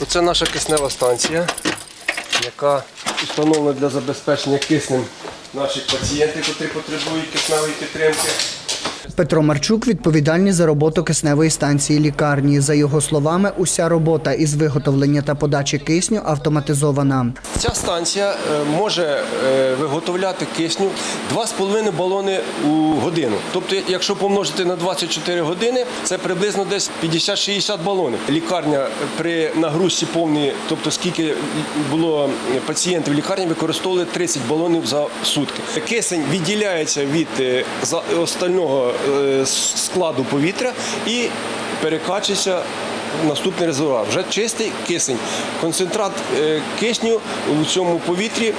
Оце наша киснева станція, яка встановлена для забезпечення киснем наших пацієнтів, які потребують кисневої підтримки. Петро Марчук відповідальний за роботу кисневої станції лікарні. За його словами, уся робота із виготовлення та подачі кисню автоматизована. Ця станція е, може е, виготовляти кисню 2,5 балони у годину. Тобто, якщо помножити на 24 години, це приблизно десь 50-60 балонів. Лікарня при нагрузці повній, тобто скільки було пацієнтів в лікарні, використовували 30 балонів за сутки. Кисень відділяється від е, остального е, складу повітря і перекачується наступний резервуар. Вже чистий кисень. Концентрат е, кисню у цьому повітрі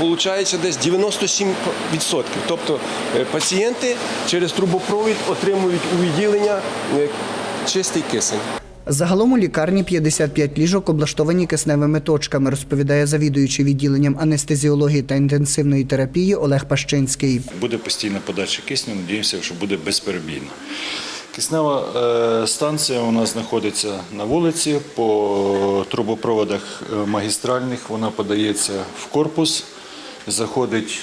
виходить десь 97%. Тобто е, пацієнти через трубопровід отримують у відділення е, чистий кисень. Загалом у лікарні 55 ліжок облаштовані кисневими точками, розповідає завідуючий відділенням анестезіології та інтенсивної терапії Олег Пащинський. Буде постійна подача кисню, надіємося, що буде безперебійно. Киснева е, станція у нас знаходиться на вулиці по трубопроводах е, магістральних. Вона подається в корпус, заходить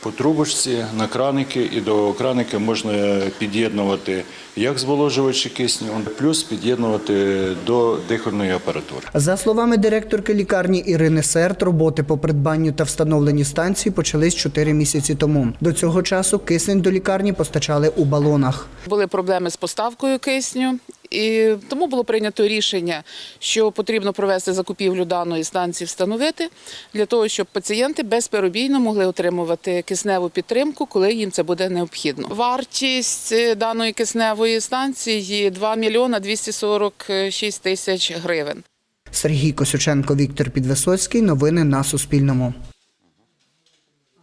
по трубочці на краники, і до краники можна під'єднувати як зволожувачі кисню, плюс під'єднувати до дихальної апаратури. За словами директорки лікарні Ірини Серт, роботи по придбанню та встановленні станції почались 4 місяці тому. До цього часу кисень до лікарні постачали у балонах. Були проблеми з поставкою кисню, і тому було прийнято рішення, що потрібно провести закупівлю даної станції, встановити для того, щоб пацієнти безперебійно могли отримувати кисневу підтримку, коли їм це буде необхідно. Вартість е, даної кисневої станції 2 мільйона 246 тисяч гривень. Сергій Косюченко, Віктор Підвисоцький. Новини на Суспільному.